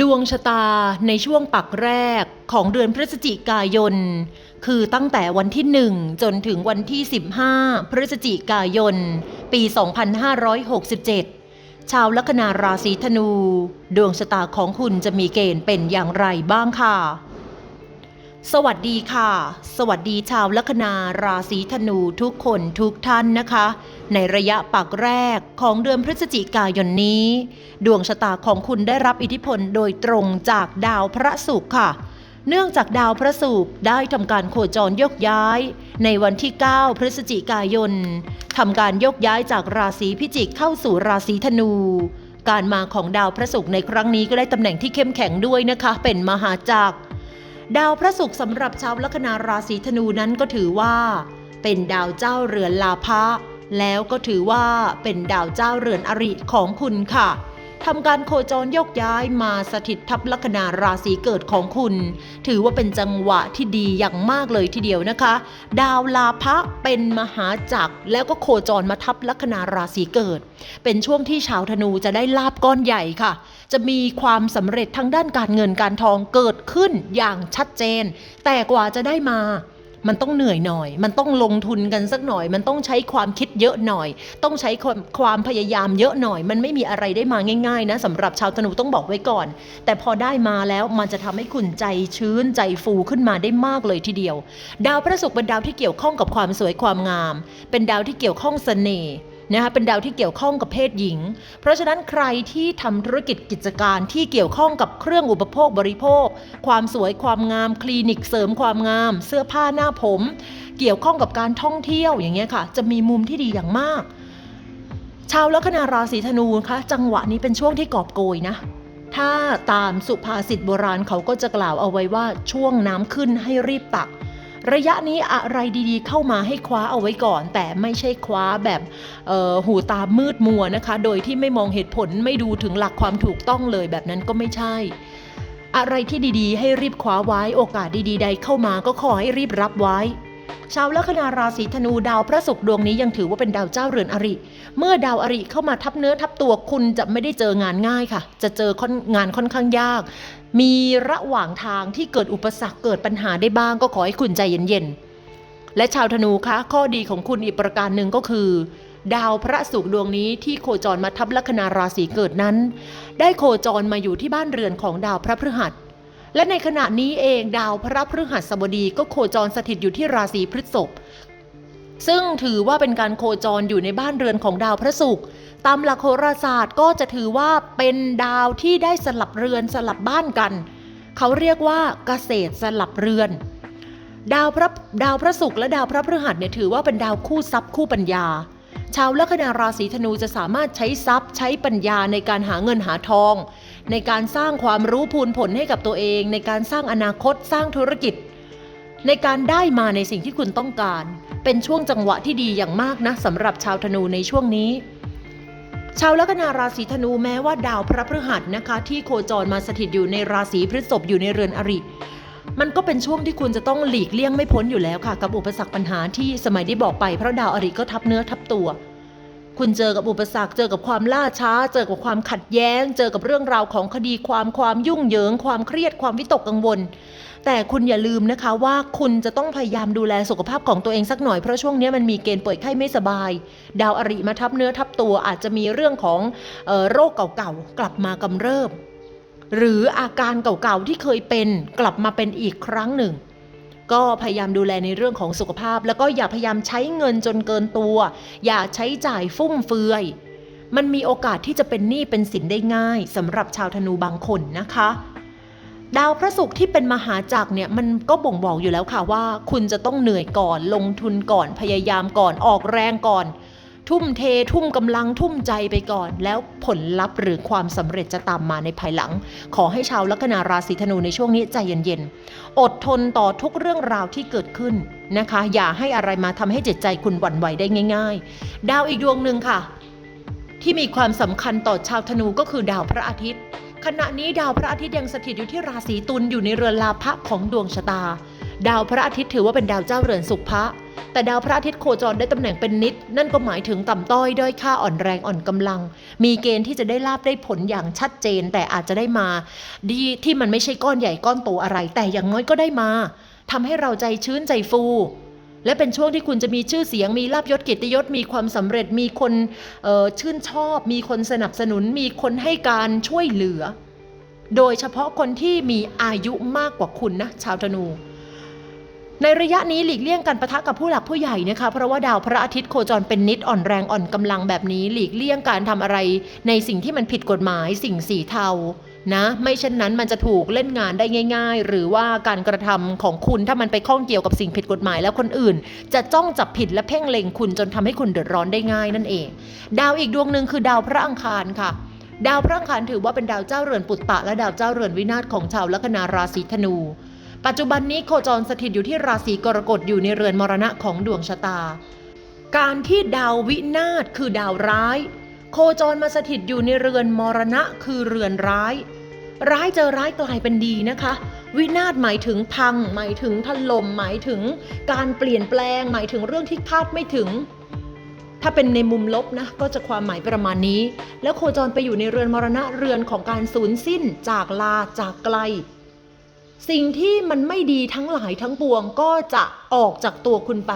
ดวงชะตาในช่วงปักแรกของเดือนพฤศจิกายน คือตั้งแต่วันที่ 1 จนถึงวันที่ 15 พฤศจิกายน ปี 2567 ชาวลัคนาราศีธนู ดวงชะตาของคุณจะมีเกณฑ์เป็นอย่างไรบ้างค่ะ สวัสดีค่ะ สวัสดีชาวลัคนาราศีธนูทุกคนทุกท่านนะคะ ในระยะปักแรกของเดือนพฤศจิกายนนี้ ดวงชะตาของคุณได้รับอิทธิพลโดยตรงจากดาวพระศุกร์ค่ะ เนื่องจากดาวพระศุกร์ได้ทำการโคจรยกย้าย ในวันที่ 9 พฤศจิกายนทำการยกย้ายจากราศีพิจิกเข้าสู่ราศีธนูการมาของดาวพระศุกร์ในครั้งนี้ก็ได้ตำแหน่งที่เข้มแข็งด้วยนะคะ เป็นมหาจักร ดาวพระศุกร์สำหรับชาวลัคนาราศีธนูนั้นก็ถือว่า เป็นดาวเจ้าเรือนลาภะแล้วก็ถือว่าเป็นดาวเจ้าเรือนอริของคุณค่ะ ทำการโคจรยกย้ายมาสถิตทับลัคนาราศีเกิดของคุณ ถือว่าเป็นจังหวะที่ดีอย่างมากเลยทีเดียวนะคะ ดาวลาภะเป็นมหาจักรแล้วก็โคจรมาทับลัคนาราศีเกิด เป็นช่วงที่ชาวธนูจะได้ลาบก้อนใหญ่ค่ะ จะมีความสำเร็จทางด้านการเงินการทองเกิดขึ้นอย่างชัดเจน แต่กว่าจะได้มา มันต้องเหนื่อยหน่อย มันต้องลงทุนกันสักหน่อย มันต้องใช้ความคิดเยอะหน่อย ต้องใช้ความความพยายามเยอะหน่อย มันไม่มีอะไรได้มาง่ายๆนะสำหรับชาวธนูต้องบอกไว้ก่อน แต่พอได้มาแล้วมันจะทำให้คุณใจชื้นใจฟูขึ้นมาได้มากเลยทีเดียว ดาวพระศุกร์เป็นดาวที่เกี่ยวข้องกับความสวยความงาม เป็นดาวที่เกี่ยวข้องเสน่ห์ นะคะเป็นดาวที่เกี่ยวข้องกับเพศหญิง เพราะฉะนั้นใครที่ทำธุรกิจกิจการที่เกี่ยวข้องกับเครื่องอุปโภคบริโภค ความสวยความงาม คลินิกเสริมความงาม เสื้อผ้าหน้าผม เกี่ยวข้องกับการท่องเที่ยวอย่างเงี้ยค่ะ จะมีมุมที่ดีอย่างมาก ชาวลัคนาราศีธนูนะคะจังหวะนี้เป็นช่วงที่กอบโกยนะถ้าตามสุภาษิตโบราณเขาก็จะกล่าวเอาไว้ว่าช่วงน้ำขึ้นให้รีบตัก ระยะนี้อะไรดีๆ เข้ามาให้คว้าเอาไว้ก่อน แต่ไม่ใช่คว้าแบบหูตามืดมัวนะคะ โดยที่ไม่มองเหตุผลไม่ดูถึงหลักความถูกต้องเลยแบบนั้นก็ไม่ใช่ อะไรที่ดีๆ ให้รีบคว้าไว้โอกาสดีๆ ใดเข้ามาก็ขอให้รีบรับไว้ ชาวลัคนาราศีธนูดาวพระศุกร์ดวงนี้ยังถือว่าเป็นดาวเจ้าเรือนอริ เมื่อดาวอริเข้ามาทับเนื้อทับตัวคุณจะไม่ได้เจองานง่ายค่ะ จะเจองานค่อนข้างยาก มีระหว่างทางที่เกิดอุปสรรคเกิดปัญหาได้บ้างก็ขอให้คุณใจเย็นๆ และชาวธนูคะข้อดีของคุณอีกประการหนึ่งก็คือดาวพระศุกร์ดวงนี้ที่โคจรมาทับลัคนาราศีเกิดนั้น ได้โคจรมาอยู่ที่บ้านเรือนของดาวพระพฤหัส และในขณะนี้เองดาวพระพฤหัสบดีก็โคจรสถิตอยู่ที่ราศีพฤษภซึ่งถือว่าเป็นการโคจรอยู่ในบ้านเรือนของดาวพระศุกร์ตามหลักโหราศาสตร์ก็จะถือว่าเป็นดาวที่ได้สลับเรือนสลับบ้านกัน เขาเรียกว่าเกษตรสลับเรือน ดาวพระดาวพระศุกร์และดาวพระพฤหัสเนี่ยถือว่าเป็นดาวคู่ทรัพย์คู่ปัญญา ชาวลัคนาราศีธนูจะสามารถใช้ทรัพย์ ใช้ปัญญาในการหาเงินหาทอง ในการสร้างความรู้พูนผลให้กับตัวเอง ในการสร้างอนาคตสร้างธุรกิจ ในการได้มาในสิ่งที่คุณต้องการ เป็นช่วงจังหวะที่ดีอย่างมากนะสำหรับชาวธนูในช่วงนี้ชาวลัคนาราศีธนูแม้ว่าดาวพระพฤหัสนะคะ ที่โคจรมาสถิตอยู่ในราศีพฤษภอยู่ในเรือนอริ มันก็เป็นช่วงที่คุณจะต้องหลีกเลี่ยงไม่พ้นอยู่แล้วค่ะ กับอุปสรรคปัญหาที่สมัยได้บอกไปเพราะดาวอริก็ทับเนื้อทับตัว คุณเจอกับอุปสรรค เจอกับความล่าช้า เจอกับความขัดแย้ง เจอกับเรื่องราวของคดีความความยุ่งเหยิง ความเครียดความวิตกกังวล แต่คุณอย่าลืมนะคะว่าคุณจะต้องพยายามดูแลสุขภาพของตัวเองสักหน่อยเพราะช่วงนี้มันมีเกณฑ์ป่วยไข้ไม่สบาย ดาวอริมาทับเนื้อทับตัวอาจจะมีเรื่องของออโรคเก่าๆกลับมากำเริบ หรืออาการเก่าๆที่เคยเป็นกลับมาเป็นอีกครั้งหนึ่ง ก็พยายามดูแลในเรื่องของสุขภาพ แล้วก็อย่าพยายามใช้เงินจนเกินตัว อย่าใช้จ่ายฟุ่มเฟือย มันมีโอกาสที่จะเป็นหนี้เป็นสินได้ง่ายสำหรับชาวธนูบางคนนะคะดาวพระศุกร์ที่เป็นมหาจักรเนี่ยมันก็บ่งบอกอยู่แล้วค่ะว่า คุณจะต้องเหนื่อยก่อนลงทุนก่อนพยายามก่อนออกแรงก่อน ทุ่มเททุ่มกำลังทุ่มใจไปก่อน แล้วผลลัพธ์หรือความสำเร็จจะตามมาในภายหลัง ขอให้ชาวลัคนาราศีธนูในช่วงนี้ใจเย็นๆ อดทนต่อทุกเรื่องราวที่เกิดขึ้นนะคะ อย่าให้อะไรมาทำให้จิตใจคุณหวั่นไหวได้ง่าย ๆ ดาวอีกดวงหนึ่งค่ะ ที่มีความสำคัญต่อชาวธนูก็คือดาวพระอาทิตย์ขณะนี้ดาวพระอาทิตย์ยังสถิตอยู่ที่ราศีตุลอยู่ในเรือนลาภะของดวงชะตา ดาวพระอาทิตย์ถือว่าเป็นดาวเจ้าเรือนสุภะ แต่ดาวพระอาทิตย์โคจรได้ตำแหน่งเป็นนิด นั่นก็หมายถึงต่ำต้อยด้อยค่าอ่อนแรงอ่อนกำลัง มีเกณฑ์ที่จะได้ลาบได้ผลอย่างชัดเจน แต่อาจจะได้มา ดีที่มันไม่ใช่ก้อนใหญ่ก้อนโตอะไร แต่อย่างน้อยก็ได้มาทำให้เราใจชื้นใจฟูและเป็นช่วงที่คุณจะมีชื่อเสียงมีลาบยศเกียรติยศมีความสำเร็จมีคนชื่นชอบ มีคนสนับสนุน มีคนให้การช่วยเหลือ โดยเฉพาะคนที่มีอายุมากกว่าคุณนะ ชาวธนู ในระยะนี้หลีกเลี่ยงการประทะกับผู้หลักผู้ใหญ่นะคะ เพราะว่าดาวพระอาทิตย์โคจรเป็นนิดอ่อนแรงอ่อนกำลังแบบนี้ หลีกเลี่ยงการทำอะไร ในสิ่งที่มันผิดกฎหมายสิ่งสีเทานะไม่เช่นนั้นมันจะถูกเล่นงานได้ง่าย ๆ หรือว่าการกระทำของคุณถ้ามันไปข้องเกี่ยวกับสิ่งผิดกฎหมายแล้วคนอื่น จะจ้องจับผิดและเพ่งเล็งคุณจนทำให้คุณเดือดร้อนได้ง่ายนั่นเอง ดาวอีกดวงหนึ่งคือดาวพระอังคารค่ะดาวพระอังคารถือว่าเป็นดาวเจ้าเรือนปุตตะและดาวเจ้าเรือนวินาศของชาวลัคนาราศีธนู ปัจจุบันนี้โคจรสถิตอยู่ที่ราศีกรกฎอยู่ในเรือนมรณะของดวงชะตา การที่ดาววินาศคือดาวร้าย โคจรมาสถิตอยู่ในเรือนมรณะคือเรือนร้าย ร้ายเจอร้ายกลายเป็นดีนะคะ วินาศหมายถึงพัง หมายถึงถล่มหมายถึงการเปลี่ยนแปลง หมายถึงเรื่องที่คาดไม่ถึงถ้าเป็นในมุมลบนะก็จะความหมายประมาณนี้ แล้วโคจรไปอยู่ในเรือนมรณะเรือนของการสูญสิ้นจากลาจากไกล สิ่งที่มันไม่ดีทั้งหลายทั้งปวงก็จะออกจากตัวคุณไป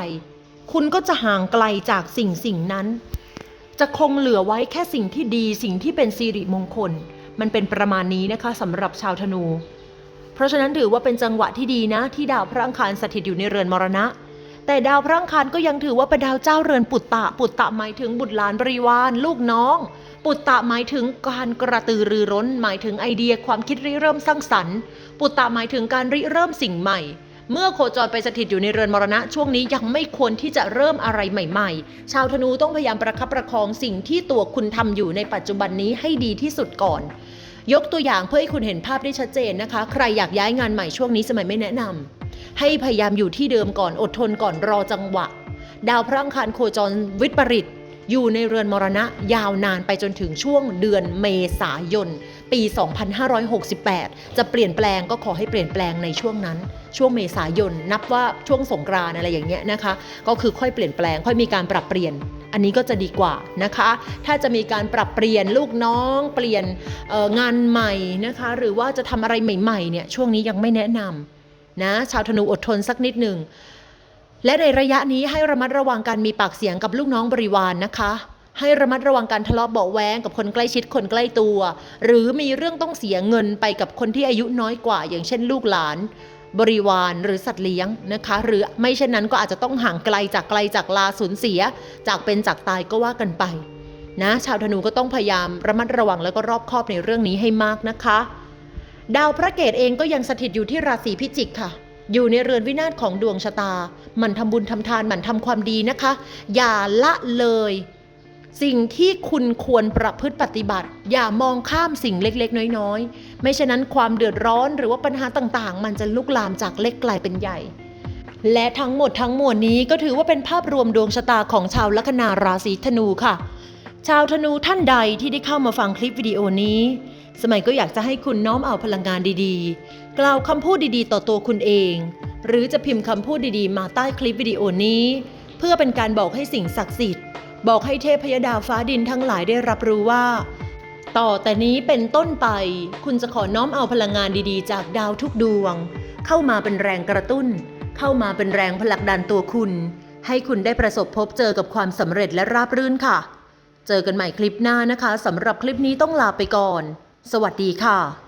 คุณก็จะห่างไกลจากสิ่งสิ่งนั้น จะคงเหลือไว้แค่สิ่งที่ดีสิ่งที่เป็นสิริมงคล มันเป็นประมาณนี้นะคะสำหรับชาวธนู เพราะฉะนั้นถือว่าเป็นจังหวะที่ดีนะ ที่ดาวพระอังคารสถิตอยู่ในเรือนมรณะ แต่ดาวพระอังคารก็ยังถือว่าเป็นดาวเจ้าเรือนปุตตะ ปุตตะหมายถึงบุตรหลานบริวารลูกน้อง ปุตตะหมายถึงการกระตือรือร้น หมายถึงไอเดียความคิดริเริ่มสร้างสรรค์ ปุตตะหมายถึงการริเริ่มสิ่งใหม่ เมื่อโคจรไปสถิตอยู่ในเรือนมรณะช่วงนี้ยังไม่ควรที่จะเริ่มอะไรใหม่ ๆ ชาวธนูต้องพยายามประคับประคองสิ่งที่ตัวคุณทำอยู่ในปัจจุบันนี้ให้ดีที่สุดก่อน ยกตัวอย่างเพื่อให้คุณเห็นภาพได้ชัดเจนนะคะ ใครอยากย้ายงานใหม่ช่วงนี้สมัยไม่แนะนำให้พยายามอยู่ที่เดิมก่อนอดทนก่อนรอจังหวะ ดาวพระอังคารโคจรวิปริตอยู่ในเรือนมรณะยาวนานไปจนถึงช่วงเดือนเมษายน ปี 2568 จะเปลี่ยนแปลงก็ขอให้เปลี่ยนแปลงในช่วงนั้น ช่วงเมษายนนับว่าช่วงสงกรานอะไรอย่างเงี้ยนะคะ ก็คือค่อยเปลี่ยนแปลง ค่อยมีการปรับเปลี่ยนอันนี้ก็จะดีกว่านะคะ ถ้าจะมีการปรับเปลี่ยนลูกน้อง เปลี่ยนงานใหม่นะคะ หรือว่าจะทำอะไรใหม่ๆเนี่ยช่วงนี้ยังไม่แนะนำนะชาวธนูอดทนสักนิดหนึ่งและในระยะนี้ให้ระมัดระวังการมีปากเสียงกับลูกน้องบริวารนนะคะ ให้ระมัดระวังการทะเลาะเบาแวงกับคนใกล้ชิดคนใกล้ตัว หรือมีเรื่องต้องเสียเงินไปกับคนที่อายุน้อยกว่า อย่างเช่นลูกหลาน บริวารหรือสัตว์เลี้ยงนะคะ หรือไม่เช่นนั้นก็อาจจะต้องห่างไกลจากไกลจากลาสูญเสีย จากเป็นจากตายก็ว่ากันไปนะชาวธนูก็ต้องพยายามระมัดระวังแล้วก็รอบคอบในเรื่องนี้ให้มากนะคะ ดาวพระเกตเองก็ยังสถิตอยู่ที่ราศีพิจิกค่ะ อยู่ในเรือนวินาศของดวงชะตา มันทำบุญทำทานมันทำความดีนะคะ อย่าละเลย สิ่งที่คุณควรประพฤติปฏิบัติ อย่ามองข้ามสิ่งเล็กๆ น้อยๆ ไม่เช่นนั้นความเดือดร้อนหรือว่าปัญหาต่างๆ มันจะลุกลามจากเล็กกลายเป็นใหญ่ และทั้งหมดทั้งมวลนี้ก็ถือว่าเป็นภาพรวมดวงชะตาของชาวลัคนาราศีธนูค่ะ ชาวธนูท่านใดที่ได้เข้ามาฟังคลิปวิดีโอนี้ สมัยก็อยากจะให้คุณน้อมเอาพลังงานดีๆ กล่าวคำพูดดีๆ ต่อตัวคุณเอง หรือจะพิมพ์คำพูดดีๆ มาใต้คลิปวิดีโอนี้ เพื่อเป็นการบอกให้สิ่งศักดิ์สิทธิ์ บอกให้เทพยดาฟ้าดินทั้งหลายได้รับรู้ว่า ต่อแต่นี้เป็นต้นไป คุณจะขอน้อมเอาพลังงานดีๆ จากดาวทุกดวง เข้ามาเป็นแรงกระตุ้น เข้ามาเป็นแรงผลักดันตัวคุณ ให้คุณได้ประสบพบเจอกับความสำเร็จและราบรื่นค่ะ เจอกันใหม่คลิปหน้านะคะสำหรับคลิปนี้ต้องลาไปก่อน สวัสดีค่ะ